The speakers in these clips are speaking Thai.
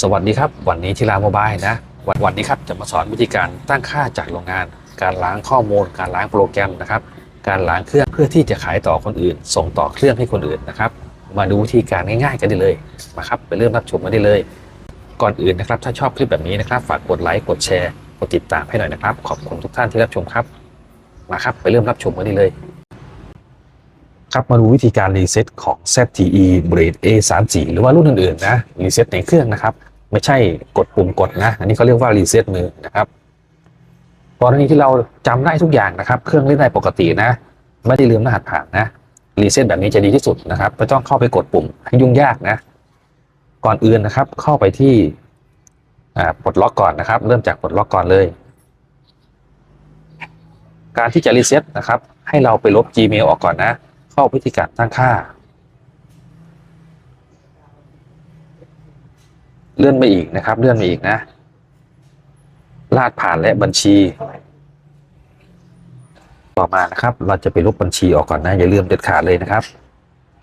สวัสดีครับ วันนี้ที่ราโมบายนะวันวันนี้ครับจะมาสอนวิธีการตั้งค่าจากโรงงาน การล้างข้อมูล การล้างโปรแกรมนะครับ การล้างเครื่องเพื่อที่จะขายต่อคนอื่น ส่งต่อเครื่องให้คนอื่นนะครับ มาดูวิธีการง่ายๆ กันได้เลยมาครับไปเริ่มรับชมกันได้เลย ก่อนอื่นนะครับ ถ้าชอบคลิปแบบนี้นะครับ ฝากกดไลค์กดแชร์กดติดตามให้หน่อยนะครับ ขอบคุณทุกท่านที่รับชมครับมาครับไปเริ่มรับชมกันได้เลย ครับมาดูวิธีการรีเซ็ตของ ZTE Blade A34 หรือว่ารุ่นอื่นๆนะรีเซ็ตในเครื่องนะครับ ไม่ใช่กดปุ่มกดนะ อันนี้เขาเรียกว่ารีเซ็ตมือนะครับกรณีที่เราจำได้ทุกอย่างนะครับ เครื่องเล่นได้ปกตินะ ไม่ได้ลืมรหัสผ่านนะรีเซ็ตแบบนี้จะดีที่สุดนะครับไม่ต้องเข้าไปกดปุ่มให้ยุ่งยากนะ ก่อนอื่นนะครับ เข้าไปที่ปลดล็อกก่อนนะครับ เริ่มจากปลดล็อกก่อนเลย การที่จะรีเซ็ตนะครับ ให้เราไปลบ Gmail ออกก่อนนะ เข้าวิธีการตั้งค่า เลื่อนไปอีกนะครับ เลื่อนไปอีกนะ ลาดผ่านและบัญชี ต่อมานะครับ เราจะไปลบบัญชีออกก่อนนะอย่าลืมเด็ดขาดเลยนะครับ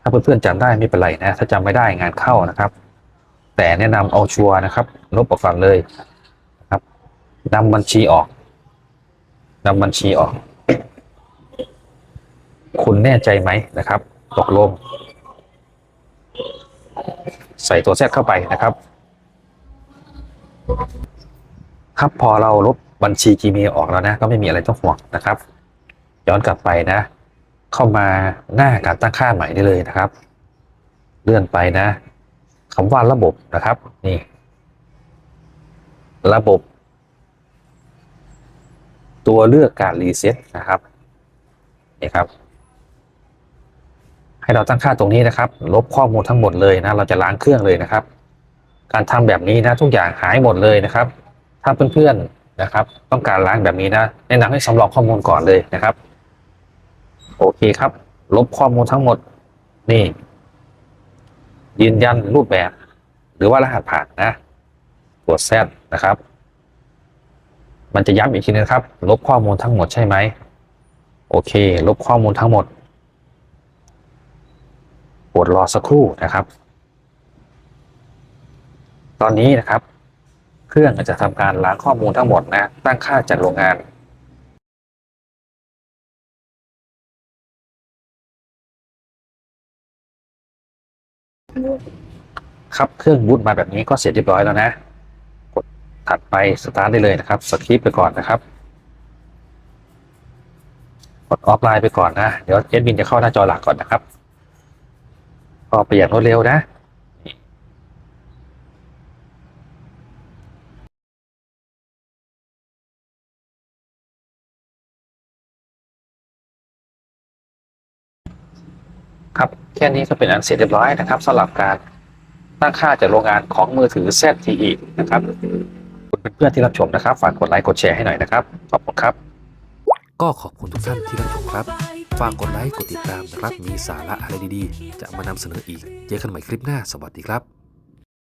ถ้าเพื่อนๆจำได้ไม่เป็นไรนะ ถ้าจำไม่ได้งานเข้านะครับ แต่แนะนำเอาชัวร์นะครับ ลบออกก่อนเลยนะครับนำบัญชีออกนำบัญชีออก คุณแน่ใจไหมนะครับ ตกลง ใส่ตัวแซดเข้าไปนะครับ ครับพอเราลบบัญชี Gmail ออกแล้วนะ ก็ไม่มีอะไรต้องห่วงนะครับ ย้อนกลับไปนะ เข้ามาหน้าการตั้งค่าใหม่ได้เลยนะครับ เลื่อนไปนะคำว่าระบบนะครับ นี่ ระบบ ตัวเลือกการรีเซ็ตนะครับนี่ครับ ให้เราตั้งค่าตรงนี้นะครับ ลบข้อมูลทั้งหมดเลยนะ เราจะล้างเครื่องเลยนะครับ การทำแบบนี้นะทุกอย่างหายหมดเลยนะครับ ถ้าเพื่อนๆนะครับ ต้องการล้างแบบนี้นะ แนะนำให้สำรองข้อมูลก่อนเลยนะครับ โอเคครับ ลบข้อมูลทั้งหมด นี่ ยืนยันรูปแบบ หรือว่ารหัสผ่านนะกดแซดนะครับ มันจะย้ำอีกทีนึงนะครับ ลบข้อมูลทั้งหมดใช่ไหม โอเค ลบข้อมูลทั้งหมด กดรอสักครู่นะครับ ตอนนี้นะครับ เครื่องจะทำการล้างข้อมูลทั้งหมดนะตั้งค่าจากโรงงานครับเครื่องบูตมาแบบนี้ก็เสร็จเรียบร้อยแล้วนะ กดถัดไปสตาร์ทได้เลยนะครับสคริปไปก่อนนะครับ กดออฟไลน์ไปก่อนนะ เดี๋ยวเอดมินจะเข้าหน้าจอหลักก่อนนะครับ ก็ประหยัดรวดเร็วนะครับแค่นี้ก็เป็นอันเสร็จเรียบร้อยนะครับสำหรับการตั้งค่าจากโรงงานของมือถือ ZTE นะครับคุณเพื่อนๆที่รับชมนะครับ ฝากกดไลค์กดแชร์ให้หน่อยนะครับ ขอบคุณครับ ก็ขอบคุณทุกท่านที่รับชมครับ ฝากกดไลค์ กดติดตามนะครับ มีสาระอะไรดีๆ จะมานำเสนออีก เจอกันใหม่คลิปหน้า สวัสดีครับ